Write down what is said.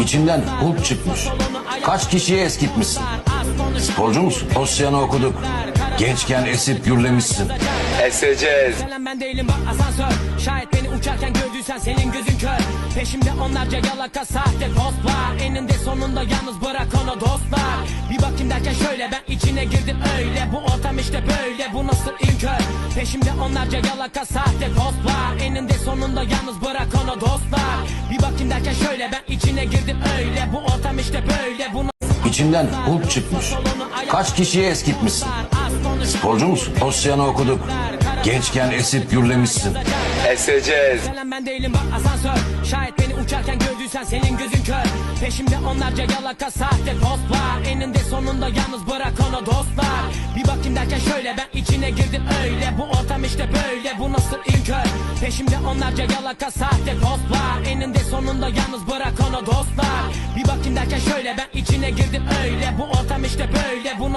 İçinden Hulk çıkmış. Kaç kişiye eskitmişsin. Sporcu musun? Dosyanı okuduk. Gençken esip gürlemişsin. Eseceğiz. Ben değilim bak asansör Şayet beni uçarken gördüysen senin gözün kör Peşimde onlarca yalaka sahte dostlar Eninde sonunda yalnız bırak onu dostlar Bir bakayım derken şöyle ben içine girdim öyle Bu ortam işte böyle bu nasıl inkör Peşimde onlarca yalaka sahte dostlar Eninde sonunda yalnız bırak onu dostlar Bir bakayım derken şöyle ben içine girdim öyle Bu ortam işte böyle bu nasıl İçinden Hulk çıkmış. Kaç kişiye eskitmişsin. Sporcu musun? Dosyanı okuduk. Gençken esip gürlemişsin. Eseceğiz. Ben değilim bak asansör Şayet beni uçarken gördüysen senin gözün kör Peşimde onlarca yalaka sahte dostlar Eninde sonunda yalnız bırak onu dostlar Bir bakayım derken şöyle ben içine girdim öyle Bu ortam işte böyle bu nasıl inkör Peşimde onlarca yalaka sahte dostlar Eninde sonunda yalnız bırak onu dostlar. Bir bakayım derken şöyle ben içine girdim öyle. Bu